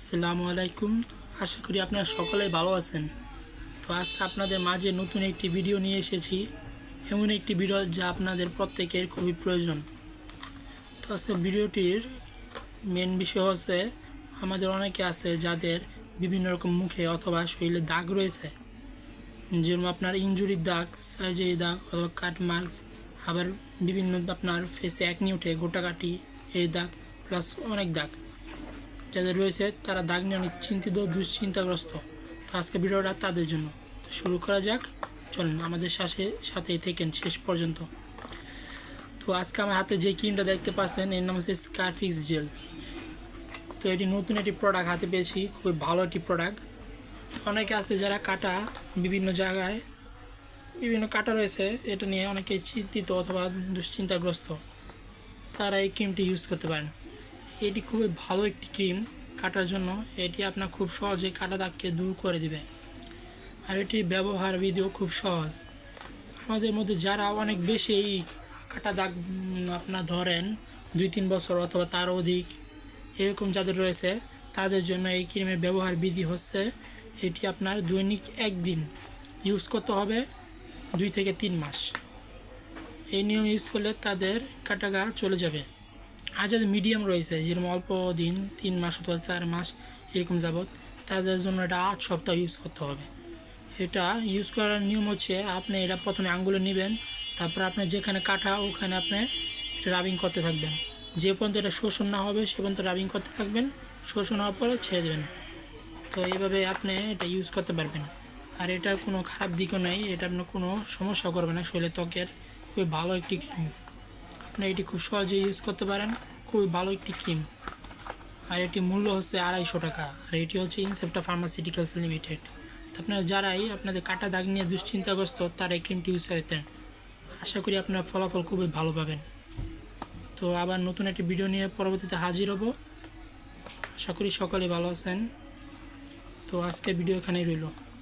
আসসালামু আলাইকুম। আশা করি আপনারা সকলেই ভালো আছেন। তো আজকে আপনাদের মাঝে নতুন একটি ভিডিও নিয়ে এসেছি। এমন একটি ভিডিও যা আপনাদের প্রত্যেকের খুবই প্রয়োজন। তো আজকে ভিডিওটির মেন বিষয় হচ্ছে, আমাদের অনেকে আছে যাদের বিভিন্ন রকম মুখে অথবা শরীরে দাগ রয়েছে। যেরকম আপনার ইঞ্জুরির দাগ সার্জারি দাগ, অথবা কাট মার্কস আবার বিভিন্ন আপনার ফেসে একনি উঠে গোটাকাটি এই দাগ প্লাস অনেক দাগ। যাদের রয়েছে, তারা দাগ নিয়ে অনেক চিন্তিত, দুশ্চিন্তাগ্রস্ত। তো আজকে ভিডিওটা তাদের জন্য। তো শুরু করা যাক। চলুন, আমাদের সাথে, সাথেই থেকেন শেষ পর্যন্ত। তো আজকে আমার হাতে যে ক্রিমটা দেখতে পাচ্ছেন, এর নাম হচ্ছে স্কারফিক্স জেল তো এটি নতুন একটি প্রোডাক্ট হাতে পেয়েছি, খুবই ভালো একটি প্রোডাক্ট অনেকে আছে যারা কাটা বিভিন্ন জায়গায়, বিভিন্ন কাটা রয়েছে, এটা নিয়ে অনেকে চিন্তিত অথবা দুশ্চিন্তাগ্রস্ত। তারা এই ক্রিমটি ইউজ করতে পারেন। এটি খুবই ভালো একটি ক্রিম কাটার জন্য। এটি আপনার খুব সহজে কাটা দাগকে দূর করে দিবে। আর এটির ব্যবহার বিধিও খুব সহজ। আমাদের মধ্যে যারা অনেক বেশি এই কাটা দাগ আপনার ধরেন দুই তিন বছর অথবা তার অধিক এরকম যাদের রয়েছে, তাদের জন্য এই ক্রিমের ব্যবহার বিধি হচ্ছে এটি আপনার দৈনিক একদিন ইউজ করতে হবে দুই থেকে তিন মাস। এই নিয়ম ইউজ করলে তাদের কাটা গা চলে যাবে। আর যাদের মিডিয়াম রয়েছে, যেরকম অল্প দিন, তিন মাস অথবা চার মাস এরকম যাবৎ, তাদের জন্য এটা আট সপ্তাহ ইউজ করতে হবে। এটা ইউজ করার নিয়ম হচ্ছে আপনি এটা প্রথমে আঙ্গুলে নেবেন, তারপর আপনি যেখানে কাটা ওখানে আপনি রাবিং করতে থাকবেন। যে পর্যন্ত এটা শোষণ না হবে সে পর্যন্ত রাবিং করতে থাকবেন, শোষণ হওয়ার পরে ছেড়ে দেবেন। তো এইভাবে আপনি এটা ইউজ করতে পারবেন। আর এটার কোনো খারাপ দিকও নেই, এটা আপনার কোনো সমস্যা করবে না, শরীরের ত্বকের খুবই ভালো একটি ক্রিম আপনি এটি খুব সহজে ইউজ করতে পারেন। খুবই ভালো একটি ক্রিম আর এটি মূল্য হচ্ছে আড়াইশো টাকা। আর এটি হচ্ছে ইনসেপ্টা ফার্মাসিউটিক্যালস লিমিটেড আপনারা যারাই আপনাদের কাটা দাগ নিয়ে দুশ্চিন্তাগ্রস্ত, তারা এই ক্রিমটি ইউজ করতেন আশা করি আপনার ফলাফল খুবই ভালো পাবেন। তো আবার নতুন একটি ভিডিও নিয়ে পরবর্তীতে হাজির হব। আশা করি সকলে ভালো আছেন। তো আজকে ভিডিও এখানেই রইল।